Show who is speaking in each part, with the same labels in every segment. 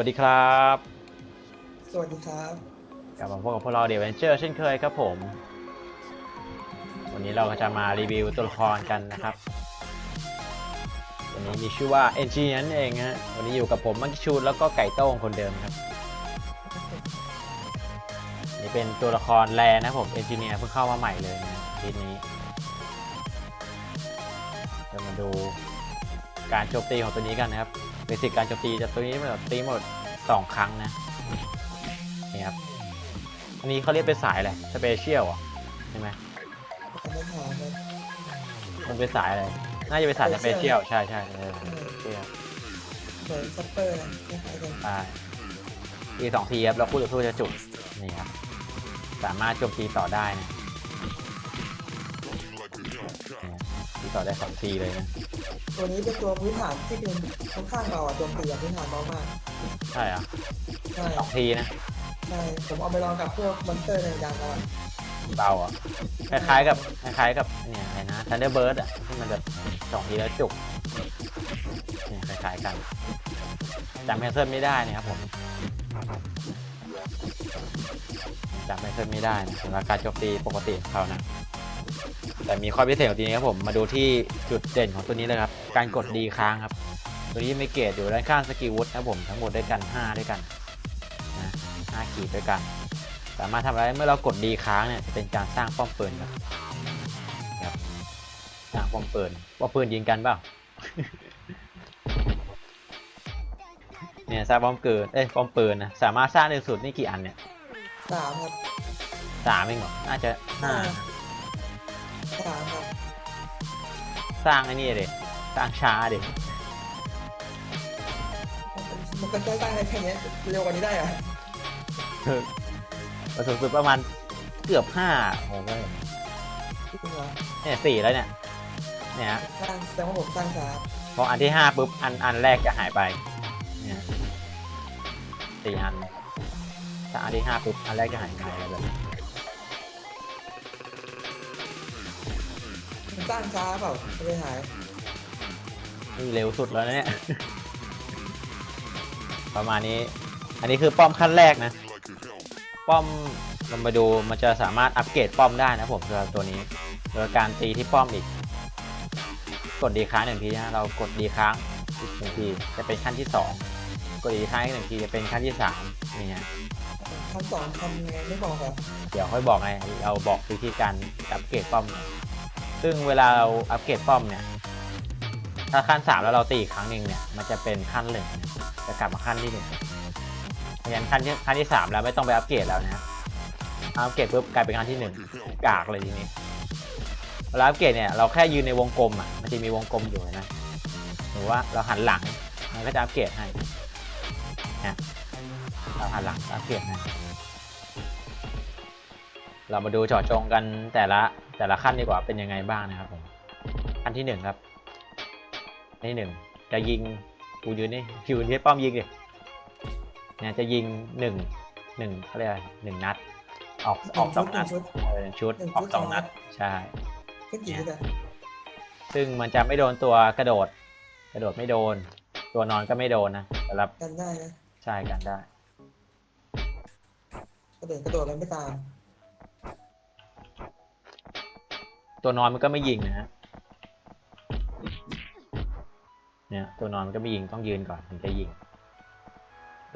Speaker 1: สวัสดีครับ
Speaker 2: สวัสดีครับ
Speaker 1: กลับมาพบกับพวกเราเด v เวนเจอร์เช่นเคยครับผม วันนี้เราก็จะมารีวิวตัวละครกันนะครับ วันนี้มีชื่อว่าเอนจิเนียนเองฮะ วันนี้อยู่กับผมมังคิชูดแล้วก็ไก่โต้งคนเดิมครับ นี่เป็นตัวละครแรนะผมเอนจิเนียร์เพิ่งเข้ามาใหม่เลยนะทีนี้เรามาดูการโจมตีของตัวนี้กันนะครับ เบสิกการโจมตีจะตัวนี้มันตีหมดสองครั้งนะนี่ครับอันนี้เขาเรียกเป็นสายอะไรสเปเชียลอะใช่ไหม
Speaker 2: มั
Speaker 1: นเป็นสายอะไรน่าจะเป็นสายสเปเชียลใช่ใช่เออเชี่ย
Speaker 2: เหมือนซัปเปอร์นะคล้ายๆกัน
Speaker 1: ไปทีสองทีครับแล้วคู่ต่อสู้จะจุกนี่ครับสามารถโจมตีต่อได้นี่ตีต่อได้สองทีเลยนะ
Speaker 2: ตัวนี้เป็นตัวพื้นฐานที่เป็นค่อนข้างเบาอะโจมตีอะพื้นฐานเบามาก
Speaker 1: ใช่เหรอะ
Speaker 2: ใช่
Speaker 1: สองทีนะ
Speaker 2: ใช่ผมเอาไปลองกับพวกมอนสเตอร์ในดังแล้วอะ
Speaker 1: เบาอะคล้ายๆกับคล้ายๆกับเนี่ยอะไรนะ Thunderbird อะที่มันแบบสองทีแล้วจุกเนี่ยคล้ายๆกันจำแพทเทิร์นไม่ได้นะครับผมจำแพทเทิร์นไม่ได้นะสำหรับการโจมตีปกติของเขานะ แต่มีข้อพิเศษของตัวนี้ครับผม มาดูที่จุดเด่นของตัวนี้เลยครับ การกดดีค้างครับ ตัวนี้ไม่เกตอยู่ด้านข้างสกิลวุฒนะครับผม ทั้งหมดด้วยกัน 5 ด้วยกันนะ5ขีดด้วยกัน สามารถทำอะไรเมื่อเรากดดีค้างเนี่ยจะเป็นการสร้างป้อมปืนครับครับสร้างป้อมปืนป้อมปืนยิงกันเปล่าเนี่ยสร้างป้อมปืนเอ้ยป้อมปืนนะสามารถสร้างในสุดนี่กี่อันเนี่ย
Speaker 2: สามครับ
Speaker 1: สามเองเหรอน่าจะห้า นะ
Speaker 2: สามครับ
Speaker 1: สร้างไอ้นี่เด็สร้างช้าเด็
Speaker 2: มันก็ใกล้ๆในแค่เนี้ยเร็วกว่านี้ได้เหรอะ
Speaker 1: ประสูงสุดประมาณเกือบห้าผมก็
Speaker 2: จริงเหรอ
Speaker 1: เนี่ยสี่แล้วเนี่ย เนี่ยฮะ
Speaker 2: สร้างแสดงว่าผมสร้างช้า
Speaker 1: พออันที่ห้าปุ๊บอันอันแรกจะหายไป เนี่ยสี่อันถ้าอันที่ห้าปุ๊บอันแรกจะหายไปอะไรแบบนี้
Speaker 2: มันสร้างช้าเปล่าไม่ได้หาย
Speaker 1: นี่เร็วสุดแล้วนะเนี่ย ประมาณนี้ อันนี้คือป้อมขั้นแรกนะ ป้อมเรามาดูมันจะสามารถอัปเกรดป้อมได้นะผมสำหรับตัวนี้ โดยการตีที่ป้อมอีก กดดีค้างหนึ่งทีนะเรากดดีค้างอีกหนึ่งทีจะเป็นขั้นที่สองกดดีค้างอีกหนึ่งทีจะเป็นขั้นที่สามนี่ฮะ
Speaker 2: ขั้นสองทำยังไงไม่บอกครับ
Speaker 1: เดี๋ยวค่อยบอกไงเราบอกวิธีการอัปเกรดป้อมก่อน ซึ่งเวลาเราอัปเกรดป้อมเนี่ย ถ้าขั้นสามแล้วเราตีอีกครั้งหนึ่งเนี่ย มันจะเป็นขั้นหนึ่งจะกลับมาขั้นที่หนึ่งเพราะฉะนั้นขั้นที่ขั้นที่สามแล้วไม่ต้องไปอัปเกรดแล้วนะอัปเกรดปุ๊บกลายเป็นขั้นที่หนึ่งกากเลยทีนี้เวลาอัปเกรดเนี่ยเราแค่ยืนในวงกลมอะมันจะมีวงกลมอยู่นะหรือว่าเราหันหลังมันก็จะอัปเกรดให้นะเราหันหลังอัปเกรดให้เรามาดูเจาะจงกันแต่ละ แต่ละขั้นดีกว่าเป็นยังไงบ้างนะครับผมขั้นที่หนึ่งครับขั้นที่หนึ่งจะยิงกูยืนนี่คิวที่ป้อมยิงดิเนี่ยจะยิงหนึ่งหนึ่งเขาเรียกอะไรหนึ่งนัด ออกออกสองนัด
Speaker 2: ชุด
Speaker 1: เออหนึ่งชุด
Speaker 2: หนึ่งชุด
Speaker 1: ออกสอง
Speaker 2: สองนั
Speaker 1: นัด
Speaker 2: ด
Speaker 1: ใช่
Speaker 2: แค่กี่ชุดอะ
Speaker 1: ซึ่งมันจะไม่โดนตัวกระโดด กระโดดไม่โดน ตัวนอนก็ไม่โดนนะสำหรับ
Speaker 2: กันได้นะ
Speaker 1: ใช่กันได้
Speaker 2: กระโดดกระโดดแล้วไม่ตาม
Speaker 1: ตัวนอนมันก็ไม่ยิงนะฮะเนี่ยตัวนอนมันก็ไม่ยิงต้องยืนก่อนถึงจะยิง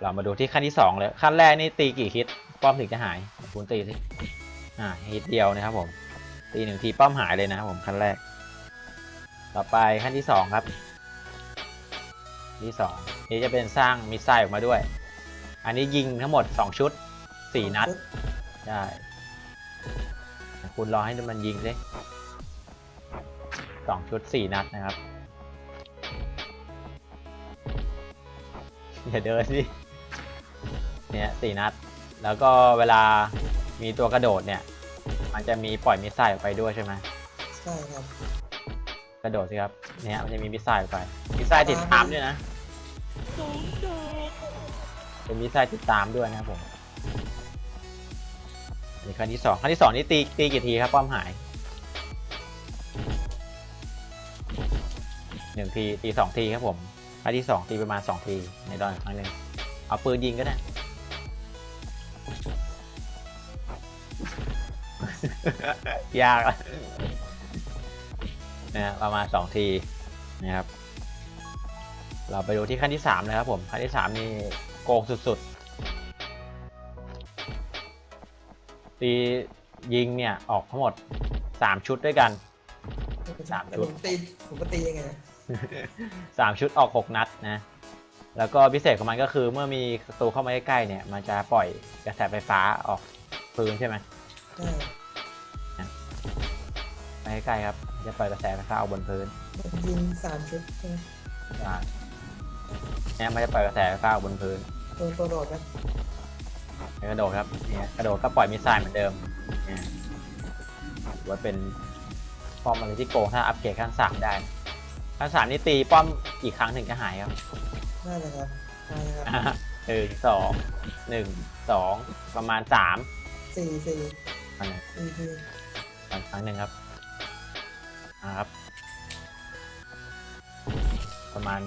Speaker 1: เรามาดูที่ขั้นที่สองเลยขั้นแรกนี่ตีกี่ฮิตป้อมถึงจะหายคุณตีสิอ่าฮิตเดียวนะครับผมตีหนึ่งทีป้อมหายเลยนะครับผมขั้นแรก ต่อไปขั้นที่สองครับ ที่สองนี่จะเป็นสร้างมิสไซล์ออกมาด้วย อันนี้ยิงทั้งหมดสองชุดสี่นัดใช่คุณรอให้มันยิงสิ สองชุดสี่นัดนะครับ อย่าเดินสิเนี่ยสี่นัด แล้วก็เวลามีตัวกระโดดเนี่ย มันจะมีปล่อยมิสไซล์ออกไปด้วยใช่ไหม
Speaker 2: ใช่ครับ
Speaker 1: กระโดดสิครับ เนี่ยมันจะมีมิสไซล์ออกไป มิสไซล์ติดตามด้วยนะเป็นมิสไซล์ติดตามด้วยนะครับผมนี่ขั้นที่สองขั้นที่สองนี่ตีตีกี่ทีครับป้อมหาย นึ่งทีตีสองทีครับผมขั้นที่สองตีประมาณสองทีในดอนอีกครั้งหนึ่งเอาปืนยิงก็ได้ยากนะประมาณสองทีนะครับ เราไปดูที่ขั้นที่สามนะครับผมขั้นที่สามนี่โกงสุดๆ ตียิงเนี่ยออกทั้งหมดสามชุดด้วยกันสามชุ
Speaker 2: ผ
Speaker 1: ด
Speaker 2: มตีผมก็ตียังไง
Speaker 1: สามชุดออกหกนัดนะ แล้วก็พิเศษของมันก็คือเมื่อมีศัตรูเข้ามาใกล้ๆเนี่ย มันจะปล่อยกระแสไฟฟ้าออกปืนใช่ไหม
Speaker 2: ใช่
Speaker 1: ไปใกล้ๆครับ จะปล่อยกระแสไฟฟ้าออกบนพื้น
Speaker 2: ผมยิงสามชุดใช่ไหม
Speaker 1: อ่าเนี่ยมันจะปล่อยกระแสไฟฟ้าออกบนพื้น
Speaker 2: ตัวตัวโดดนะ
Speaker 1: แล้วกระโดดครับเนี่ยกระโดดก็ปล่อยมิสไซล์เหมือนเดิมเนี่ยถือว่าเป็นป้อมอะไรที่โกงถ้าอัปเกรดขั้นสามได้ นะขั้นสามนี่ตีป้อมกี่ครั้งถึงจะหายครับ
Speaker 2: น่าเลยครับน่าเลยครับ
Speaker 1: อ่าหนึ่งสองหนึ่งสองประมาณสาม
Speaker 2: สี่สี่
Speaker 1: อันนั้น
Speaker 2: สี่ที
Speaker 1: อีกครั้งหนึ่งครับอ่าครับ ประมาณ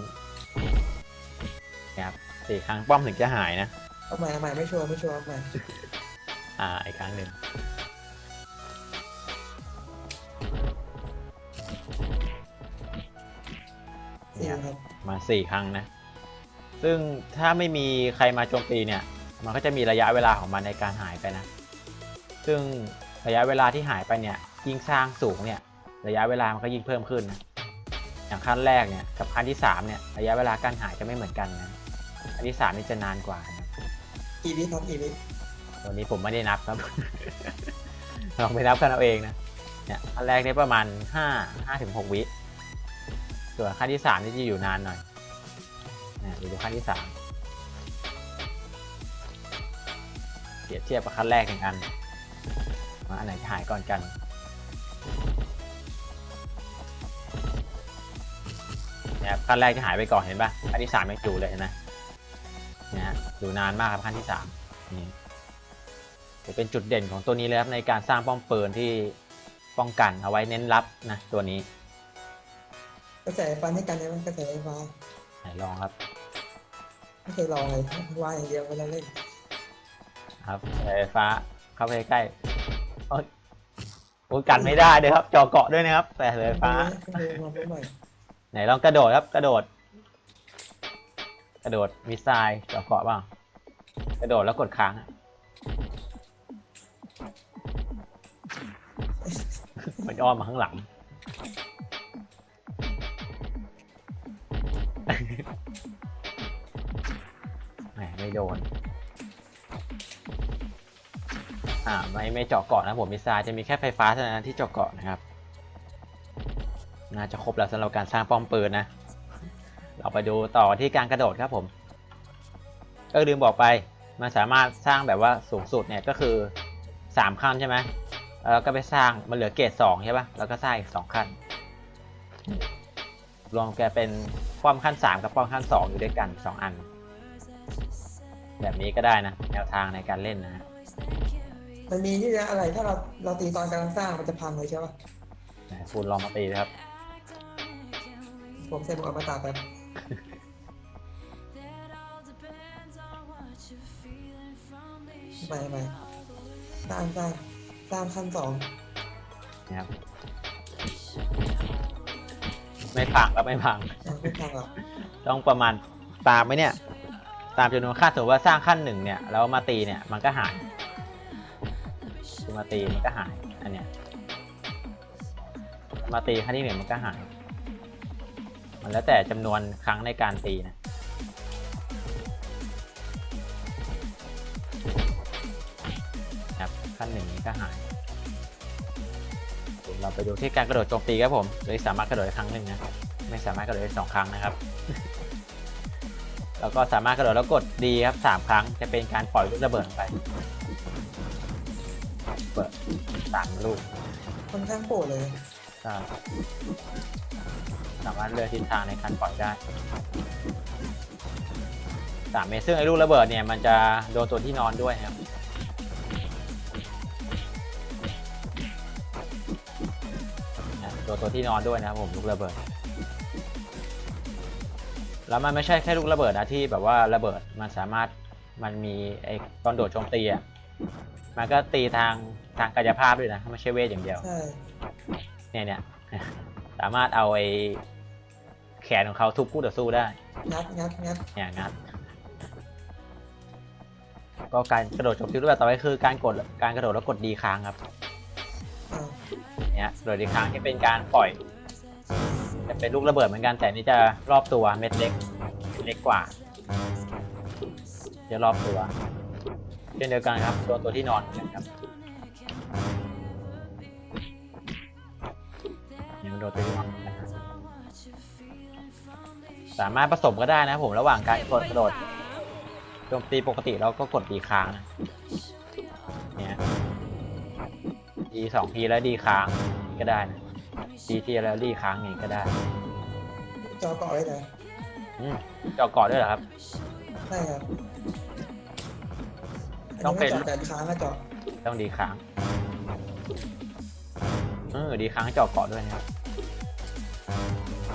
Speaker 1: เนี่ยครับสี่ครั้งป้อมถึงจะหายนะ
Speaker 2: เอาใหม่เอาใหม่ไม่ชัวร์ไม่ชัวร์เอาใหม่
Speaker 1: อ่าอีกครั้งหนึ่ง
Speaker 2: สี่ครับ
Speaker 1: มาสี่ครั้งนะ ซึ่งถ้าไม่มีใครมาโจมตีเนี่ย มันก็จะมีระยะเวลาของมันในการหายไปนะ ซึ่งระยะเวลาที่หายไปเนี่ยยิ่งสร้างสูงเนี่ย ระยะเวลามันก็ยิ่งเพิ่มขึ้นนะอย่างขั้นแรกเนี่ยกับขั้นที่สามเนี่ยระยะเวลาการหายจะไม่เหมือนกันนะขั้นที่สามนี่จะนานกว่านะ
Speaker 2: กี่วิครับกี่วิ
Speaker 1: ตัวนี้ผมไม่ได้นับครับ ลองไปนับกันเอาเองนะเนี่ยขั้นแรกเนี่ยประมาณห้าห้าถึงหกวิ ส่วนขั้นที่สามนี่จะอยู่นานหน่อยนะเดี๋ยวดูขั้นที่สามเปรียบเทียบกับขั้นแรกหนึ่งอันว่าอันไหนจะหายก่อนกันนี่ยครับขั้นแรกจะหายไปก่อนเห็นปะขั้นที่สามยังอยู่เลยนไหมเนี่ฮะอยู่นานมากครับขั้นที่สามนี่จะเป็นจุดเด่นของตัวนี้เลยครับในการสร้างป้อมปืนที่ป้องกันเอาไว้เน้นรับนะตัวนี้
Speaker 2: กระแสไฟฟ้าให้กันได้ไหมกระแสไฟฟ้า
Speaker 1: ไหนลองครับ
Speaker 2: ไม่เคยลองเลยว่าอย่างเดียวเวลาเล่น
Speaker 1: ครับสายไฟฟ้าเข้าไปใกล้โอ๊ยโอ้ยกันไม่ได้เลยครับจอเกาะด้วยนะครับแต่สายไฟฟ้า
Speaker 2: เพิ่งรู้มาเพิ่งใหม่
Speaker 1: ไหนลองกระโดดครับกระโดด กระโดดมิสไซล์จอเกาะบ้างกระโดดแล้วกดค้างอะมันอ้อมมาข้างหลัง แหมไม่โดน อ่าไม่ไม่เจาะเกาะนะผมมิสซล์จะมีแค่ไฟฟ้าเท่านั้นที่เจาะเกาะนะครับ น่าจะครบแล้วสำหรับการสร้างป้อมปืนนะ เราไปดูต่อที่การกระโดดครับผม ก็ลืมบอกไปมันสามารถสร้างแบบว่าสูงสุดเนี่ยก็คือ3ขั้นใช่ไหมแล้วก็ไปสร้างมันเหลือเกรด2ใช่ปะแล้วก็สร้างอีก2ขั้น รวมแกเป็น ป้อมขั้น 3 กับป้อมขั้น 2 อยู่ด้วยกัน 2 อัน แบบนี้ก็ได้นะ แนวทางในการเล่นนะฮะ
Speaker 2: มันมีที่จะอะไรถ้าเราเราตีตอนกำลังสร้างมันจะพังเลยใช่ปะ
Speaker 1: ไหนฟูลลองมาตีเลยครับ
Speaker 2: ผมใส่หมวกอมาตาแบบใหม่ใหม่สร้างสร้างสร้างขั้นสอง
Speaker 1: นะครับไม่พังก็ไม่พัง
Speaker 2: อะไม่งหรอก
Speaker 1: ต้องประมาณตามไหมเนี่ย ตามจำนวนขั้นสมมติว่าสร้างขั้นหนึ่งเนี่ยแล้วมาตีเนี่ยมันก็หายคือมาตีมันก็หายอันเนี้ยมาตีขั้นที่หนึ่งมันก็หาย มันแล้วแต่จำนวนครั้งในการตีนะครับขั้นหนึ่งนี้ก็หายเราไปดูที่การกระโดดโจมตีครับผมโดยสามารถกระโดดได้ครั้งหนึ่งนะครับ ไม่สามารถกระโดดได้สองครั้งนะครับ แล้วก็สามารถกระโดดแล้วกดดีครับสามครั้งจะเป็นการปล่อยลูกระเบิดออกไปเปิดสามลูก
Speaker 2: ค่อนข้างโปรดเลย
Speaker 1: ก็สามารถเลือกทิศทางในการปล่อยได้สามเมตรซึ่งไอ้ลูกระเบิดเนี่ยมันจะโดนตัวที่นอนด้วยครับนะโดนตัวที่นอนด้วยนะครับผมลูกระเบิด แล้วมันไม่ใช่แค่ลูกระเบิดนะที่แบบว่าระเบิดมันสามารถมันมีไอ้ตอนโดดโจมตีอะมันก็ตีทางทางกายภาพด้วยนะไม่ใช่เวทอย่างเดียว
Speaker 2: ใช่
Speaker 1: เนี่ยเนี่ยสามารถเอาไอ้แขนของเขาทุบคู่ต่อสู้ได้
Speaker 2: งัดงัดงัด
Speaker 1: เนี่ยงัดก็การกระโดดโจมตีรูปแบบต่อไปคือการกดการกระโดดแล้วกดดีค้างครับ
Speaker 2: อ่า
Speaker 1: เนี่ยกระโดดดีค้างที่เป็นการปล่อย จะเป็นลูกระเบิดเหมือนกันแต่นี่จะรอบตัวเม็ดเล็กเล็กกว่า จะรอบตัวเช่นเดียวกันครับ ตัวตัวที่นอนนกันครับนี่ยมันโดนตัวที่นอนนกันครับสามารถผสมก็ได้นะผมระหว่างการกดกระโดดโจมตีปกติเราก็กดดีค้างนะเนี่ยดีสองทีแล้วดีค้างก็ได้นะ ดีทีแล้วดีค้างอย่างนี้ก็ได้
Speaker 2: จอเกาะไว้ไหน
Speaker 1: อืมเจาะเกาะด้วยเหรอครับ
Speaker 2: ใช่ครับ
Speaker 1: ต้องเป็น
Speaker 2: จาะแต่ค้างก็เจาะ
Speaker 1: ต้องดีค้างเออดีค้างเจาะเกาะด้วยนะครับ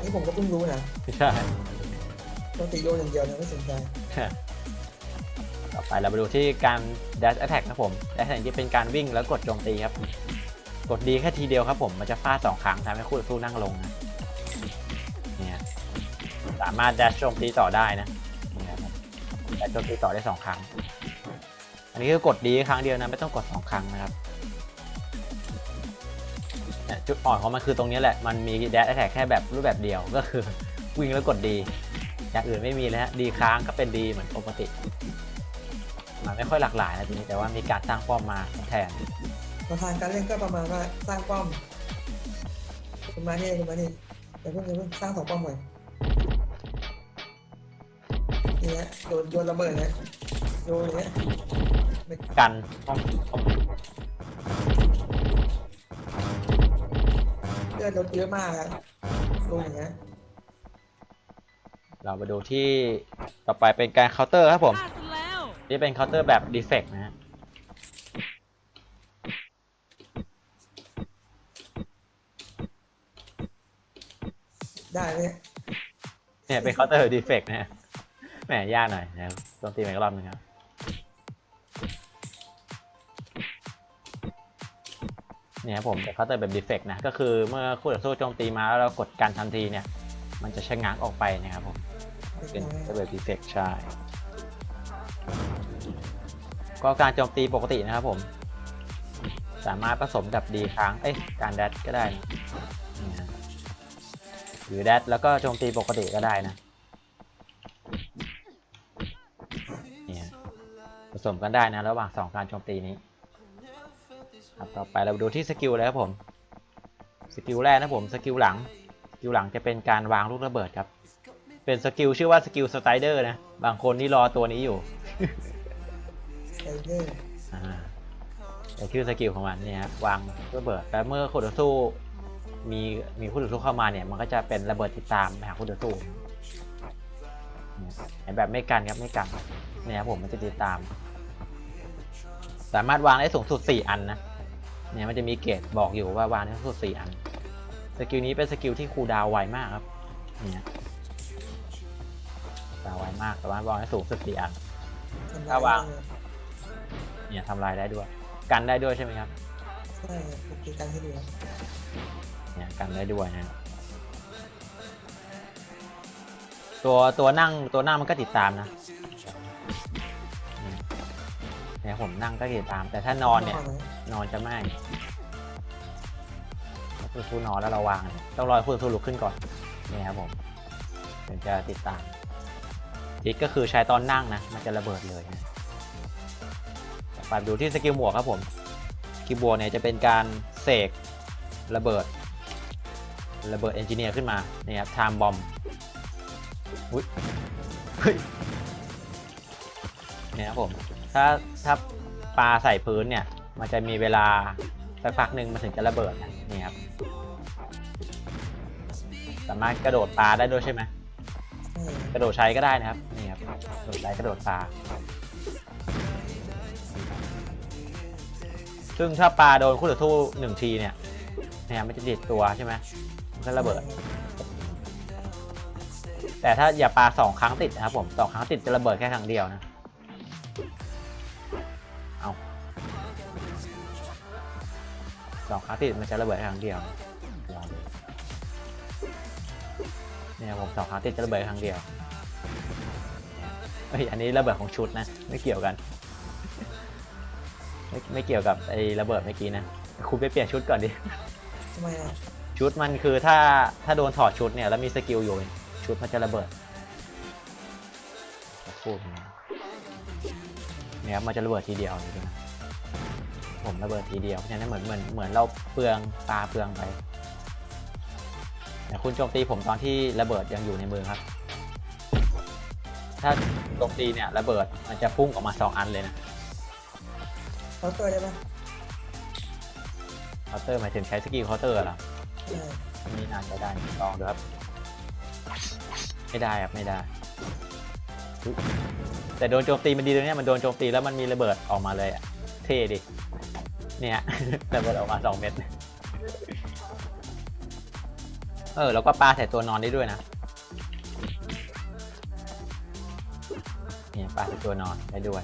Speaker 2: นี่ผมก็เพิ่งรู้นะ
Speaker 1: ใช่
Speaker 2: ปกติโยนอย่างเดียวนะไม่สนใจ
Speaker 1: ต่อไปเราไปดูที่การ dash attack ครับผม dash attack ที่เป็นการวิ่งแล้วกดโจมตีครับ กดดีแค่ทีเดียวครับผมมันจะฟาดสองครั้งทำให้คู่ต่อสู้นั่งลงนะเนี่ยสามารถ dash โจมตีต่อได้นะเนี่ยครับ dash โจมตีต่อได้สองครั้ง อันนี้คือกดดีครั้งเดียวนะไม่ต้องกดสองครั้งนะครับจุดอ่อนของมันคือตรงนี้แหละ มันมี dash attack แค่แบบรูปแบบเดียวก็คือวิ่งแล้วกดดี อย่างอื่นไม่มีแล้วฮะดีค้างก็เป็นดีเหมือนปกติ มันไม่ค่อยหลากหลายนะทีนี้แต่ว่ามีการสร้างป้อมมาแทน
Speaker 2: มาทางการเล่นก็ประมาณว่าสร้างป้อมคุณมานี่คุณมานี่เดี๋ยวเพิ่งเดี๋ยวเพิ่งสร้างสองป้อมก่อนนี่ฮะโยนโยนระเบิดนะโยนอย่างเงี้ย
Speaker 1: กันป้อมป้อม
Speaker 2: เลือดลดเยอะมากครับลงอย่างเงี้ย
Speaker 1: เรามาดูที่ต่อไปเป็นการเคาน์เตอร์ครับผม
Speaker 3: พลาดซะแล้ว
Speaker 1: นี่เป็นเคาน์เตอร์แบบดีเฟกนะฮะ
Speaker 2: ได้ไหมเนี่ย
Speaker 1: เนี่ยเป็นเคาน์เตอร์ดีเฟกนะฮะแหมยากหน่อยนะครับโจมตีไปอีกรอบหนึงครับเนี่ยครับผมเป็นเคาน์เตอร์แบบดีเฟกนะ ก็คือเมื่อคู่ต่อสู้โจมตีมาแล้วเรากดกันทันทีเนี่ย มันจะชะงักออกไปนะครับผมเป็นระเบิดดีเฟกใช่ก็การโจมตีปกตินะครับผม สามารถผสมกับดีค้างเอ้ยการแดดก็ได้นะนี่นะ หรือแดดแล้วก็โจมตีปกติก็ได้นะเนี่ยผสมกันได้นะระหว่างสองการโจมตีนี้ครับต่อไปเราดูที่สกิลเลยครับผมสกิลแรกนะผมสกิลหลังสกิลหลังจะเป็นการวางลูกระเบิดครับ เป็นสกิลชื่อว่าสกิลสไตเดอร์นะบางคนนี่รอตัวนี้อยู่
Speaker 2: ไอเดอร์
Speaker 1: อ่าแต่ชื่อสกิลของมันเนี่ยฮะวางระเบิดแล้วเมื่อคู่ต่อสู้ มีมีคู่ต่อสู้เข้ามาเนี่ย มันก็จะเป็นระเบิดติดตามไปหาคู่ต่อสู้เนี่ยแบบไม่กันครับไม่กันเนี่ยครับผมมันจะติดตาม สามารถวางได้สูงสุด 4 อันนะเนี่ยมันจะมีเกรดบอกอยู่ว่าวางได้สูงสุด 4 อัน สกิลนี้เป็นสกิลที่คูดาวไวมากครับเนี่ยดาวไวมากแต่ว่าวางได้สูงสุด 4 อันถ้าวางเนี่ยทำลายได้ด้วย กันได้ด้วยใช่ไหมครับ
Speaker 2: ใช่ครับโอเคกันให้ดู
Speaker 1: นี่ยกันได้ด้วยนะตัวตัวนั่งตัวนั่งมันก็ติดตามนะเนี่ยผมนั่งก็ติดตาม แต่ถ้านอนเนี่ย นอนจะไม่คุณสู้นอนแล้วเราวาง ต้องรอคุณสู้ลุกขึ้นก่อนนี่ครับผมถึงจะติดตามทิกก็คือใช้ตอนนั่งนะ มันจะระเบิดเลยนะไปดูที่สกิลหมวกครับผมสกิลบวกเนี่ยจะเป็นการเสกระเบิด ระเบิดเอนจิเนียร์ขึ้นมาเนี่ยครับไทม์บอมอุ้ยเฮ้ยเนี่ยครับผมถ้าถ้าปลาใส่พื้นเนี่ย มันจะมีเวลาสักพักหนึ่งมันถึงจะระเบิดนะนี่ครับสามารถกระโดดปลาได้ด้วยใช่ไหมกระโดดใช้ก็ได้นะครับนี่ครับกระโดดได้กระโดดปลาซึ่งถ้าปลาโดนคู่ต่อสู้หนึ่งทีเนี่ยเนี่ยมันจะติดตัวใช่ไหม ก็ระเบิด แต่ถ้าอย่าปาสองครั้งติดนะครับผมสองครั้งติดจะระเบิดแค่ครั้งเดียวนะเอาสองครั้งติดมันจะระเบิดแค่ครั้งเดียวเนี่ยผมสองครั้งติดจะระเบิดครั้งเดียวเฮ้อันนี้ระเบิดของชุดนะ ไม่เกี่ยวกัน ไม่ไม่เกี่ยวกับไอระเบิดเมื่อกี้นะ คุณไปเปลี่ยนชุดก่อนดิ
Speaker 2: ทำไมอะ
Speaker 1: ชุดมันคือถ้าถ้าโดนถอดชุดเนี่ยแล้วมีสกิลอยู่เนี่ยชุดมันจะระเบิดพูดอย่างนี้เนี่ยครับมันจะระเบิดทีเดียวจริงๆนะผมระเบิดทีเดียวเพราะฉะนั้นเหมือนเหมือนเหมือนเราเปลืองปลาเปลืองไปแต่คุณโจมตีผมตอนที่ระเบิดยังอยู่ในมือครับ ถ้าโจมตีเนี่ยระเบิดมันจะพุ่งออกมาสองอันเลยนะ
Speaker 2: เคาน์เตอร์ได้ปะ
Speaker 1: เคาน์เตอร์หมายถึงใช้สกิลเคาน์เตอร์เหรอ
Speaker 2: ได้
Speaker 1: อันนี้น่าจะได้ลองดูครับ ไม่ได้ครับไม่ได้อุ๊ยแต่โดนโจมตีมันดีตรงเนี้ยมันโดนโจมตีแล้วมันมีระเบิดออกมาเลยอะเท่ดิ เนี่ย ระเบิดออกมาสองเม็ด เออ แล้วก็ปลาใส่ตัวนอนได้ด้วยนะ เนี่ยปลาใส่ตัวนอนได้ด้วย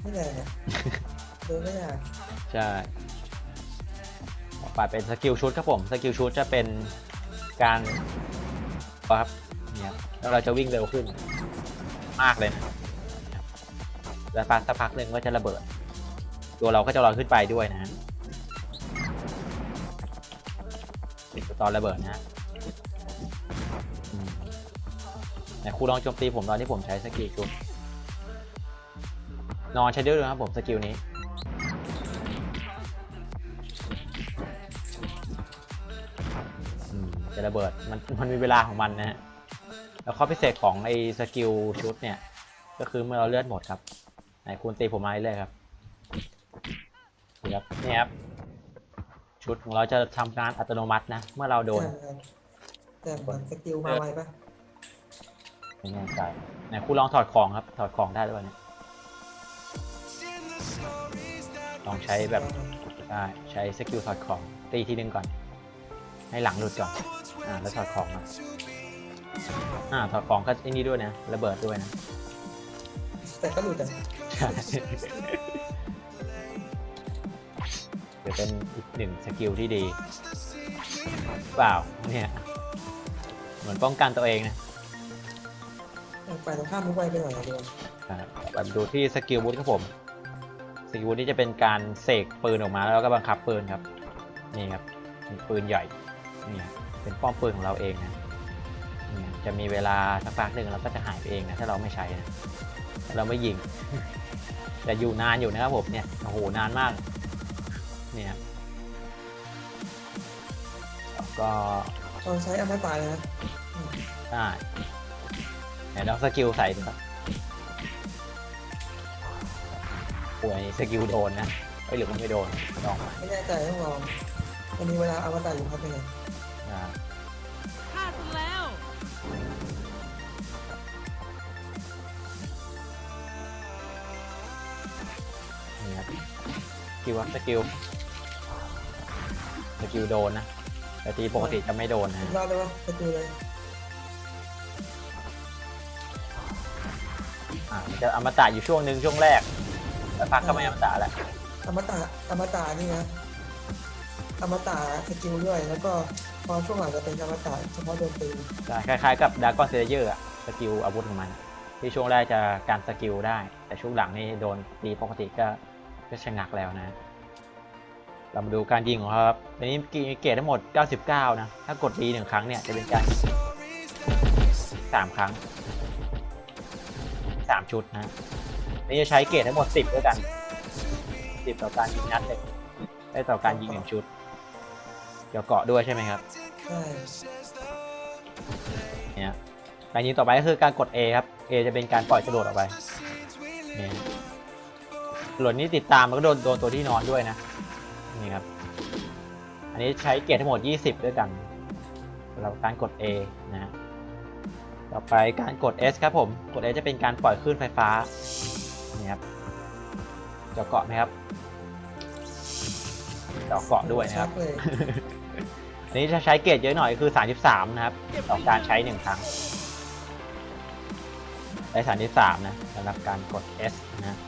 Speaker 2: ไม่แรงอะโดนไม่ยาก
Speaker 1: ใช่ต่อไปเป็นสกิลชุดครับผมสกิลชุดจะเป็นการครับเนี่ยแล้วเราจะวิ่งเร็วขึ้นมากเลยนะแล้วสักพักหนึ่งก็จะระเบิด ตัวเราก็จะลอยขึ้นไปด้วยนะตอนระเบิดนะฮะอืมไหนครูลองโจมตีผมตอนที่ผมใช้สกิลชุดนอนใช้ด้วยนะครับผมสกิลนี้ ระเบิดมันมันมีเวลาของมันนะฮะแล้วข้อพิเศษของไอ้สกิลชุดเนี่ย ก็คือเมื่อเราเลือดหมดครับไหนคุณตีผมมาเรื่อยๆครับนี่ครับนี่ครับชุดของเราจะทำการอัตโนมัตินะ เมื่อเราโดน
Speaker 2: ใช่ครับแต่ก่อนสกิลมาไวปะ
Speaker 1: ไม่แน่ใจไหนคุณลองถอดของครับ ถอดของได้หรือเปล่าเนี่ยลองใช้แบบได้ใช้สกิลถอดของตีทีนึงก่อน ให้หลังหลุดก่อน อ่าแล้วถอดของมาอ่าถอดของก็ไอ้นี่ด้วยนะระเบิดด้วยนะ
Speaker 2: แต่ก็หลุดอะ
Speaker 1: ใช่เดี๋ยวเป็นอีกหนึ่งสกิลที่ดี เปล่าเนี่ยเหมือนป้องกันตัวเองนะ
Speaker 2: ฝ่ายตรงข้ามมุกไวไปหน่อยอะโดน
Speaker 1: อ่าแบบดูที่สกิลบูทครับผมสกิลบูทนี่จะเป็นการเสกปืนออกมาแล้วก็บังคับปืนครับ นี่ครับเป็นปืนใหญ่นี่ครับ เป็นป้อมปืนของเราเองนะนี่จะมีเวลาสักพักหนึ่งเราก็จะหายไปเองนะถ้าเราไม่ใช้นะถ้าเราไม่ยิง แต่อยู่นานอยู่นะครับผมเนี่ยโอ้โหนานมาก เนี่ยครับแล้วก็
Speaker 2: ตอนใช้อมตะเลยนะ
Speaker 1: ได้ไหนลองสกิลใส่ดูครับป่วยสกิลโดนนะเอ้ยหรือมันไม่โดนลองมา
Speaker 2: ไม่แน่ใจต้องลองมันมีเวลาอมตะอยู่ครับเป็นไง
Speaker 1: อ่า
Speaker 3: ฆ่าฉันแล้ว
Speaker 1: นี่ครับสกิลครับสกิลสกิลโดนนะแต่ตีปกติจะไม่โดนนะ
Speaker 2: อีกรอบเลยว่าสกิลเลย
Speaker 1: อ่ามันจะอมตะอยู่ช่วงหนึ่งช่วงแรกแล้วพักก็ไม่อมตะแล้ว
Speaker 2: อมตะอมตะนี่นะอมตะสกิลด้วยแล้วก็ พอช่วงหลังจะเป็นอมตะเฉพาะโดนตี
Speaker 1: ใช่คล้ายๆกับดากอนเซเยอร์อะสกิลอาวุธของมัน ที่ช่วงแรกจะการสกิลได้ แต่ช่วงหลังนี่โดนตีปกติก็ก็ชะงักแล้วนะ เรามาดูการยิงของเขาครับอันนี้มีเกรดทั้งหมด 99 นะ ถ้ากดดีหนึ่งครั้งเนี่ยจะเป็นการสามครั้งสามชุดนะ นี่จะใช้เกรดทั้งหมด 10 ด้วยกัน 10 ต่อการยิงนัดหนึ่งได้ต่อการยิงหนึ่งชุด เกี่ยวเกาะด้วยใช่ไหมครับ
Speaker 2: ใช่
Speaker 1: เนี่ยการยิงต่อไปก็คือการกด A ครับ A จะเป็นการปล่อยจรวดออกไปเนี่ยจรวดนี้ติดตามมันก็โดนโดนตัวที่นอนด้วยนะนี่ครับ อันนี้ใช้เกียร์ทั้งหมด 20 ด้วยกันสำหรับการกด A นะฮะต่อไปการกด S ครับผม กด S จะเป็นการปล่อยคลื่นไฟฟ้า นี่ครับเจาะเกาะไหมครับ เจาะเกาะด้วยนะครับ
Speaker 2: ชักเลย
Speaker 1: อันนี้จะใช้เกรดเยอะหน่อยคือ 33 นะครับ ต่อการใช้1ครั้งได้33 นะสำหรับการกด S นะ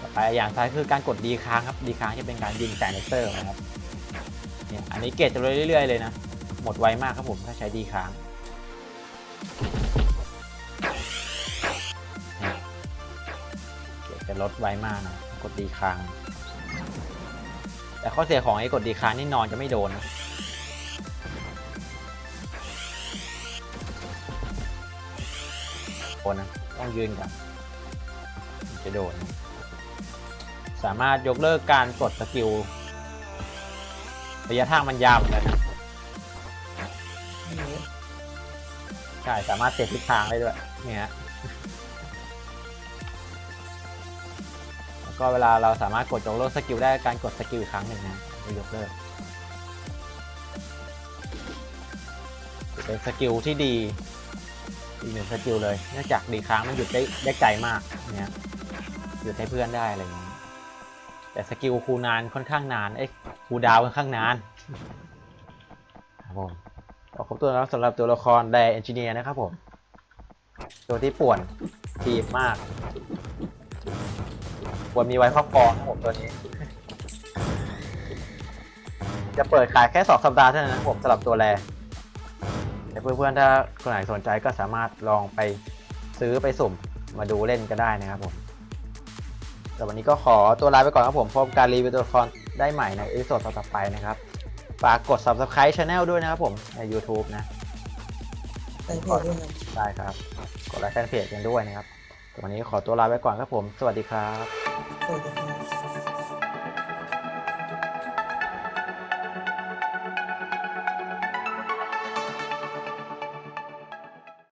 Speaker 1: ต่อไปอย่างท้ายคือการกดดีค้างครับดีค้างจะเป็นการยิงแต่เลเซอร์นะครับเนี่ยอันนี้เกรดจะลดเรื่อยๆเลยนะ หมดไวมากครับผมถ้าใช้ดีค้างเนี่ยเกรดจะลดไวมากนะ กดดีค้าง แต่ข้อเสียของไอ้กดดีค้างนี่นอนจะไม่โดนนะโดนนะต้องยืนก่อนถึงจะโดนนะสามารถยกเลิกการกดสกิลระยะทางมันยาวเหมือนกันนะ
Speaker 2: อย่างนี้
Speaker 1: ใช่ สามารถเปลี่ยนทิศทางได้ด้วยเนี่ย ก็เวลาเราสามารถกดยกเลิกสกิลได้การกดสกิลอีกครั้งหนึ่งนะยกเลิกเป็นสกิลที่ดีอีกหนึ่งสกิลเลยเนื่องจากดีค้างมันหยุดได้ได้ไกลมากเนี่ยหยุดให้เพื่อนได้อะไรอย่างนี้แต่สกิลคูลนานค่อนข้างนานเอ้คูดาวค่อนข้างนานครับผมก็ครบตัวแล้วสำหรับตัวละครไดเอนจิเนียร์นะครับผม ตัวที่ป่วนทีมมาก ควรมีไว้ครอบครองนะครับผมตัวนี้ จะเปิดขายแค่2สัปดาห์เท่านั้นนะครับผมสำหรับตัวแรแต่เพื่อนๆถ้าคนไหนสนใจก็สามารถลองไปซื้อไปสุ่มมาดูเล่นก็ได้นะครับผมแต่วันนี้ก็ขอตัวลาไปก่อนครับผมพบการรีวิวตัวละครได้ใหม่ในอีพิโซดต่อๆไปนะครับฝากกด subscribe channel ด้วยนะครับผมใน YouTube นะ
Speaker 2: ในเพจด้วยครับ
Speaker 1: ได้ครับ กดไลค์แฟนเพจกันด้วยนะครับ วันนี้ขอตัวลาไปก่อนครับผม สวัสดีครับ
Speaker 2: สวัสดีครับ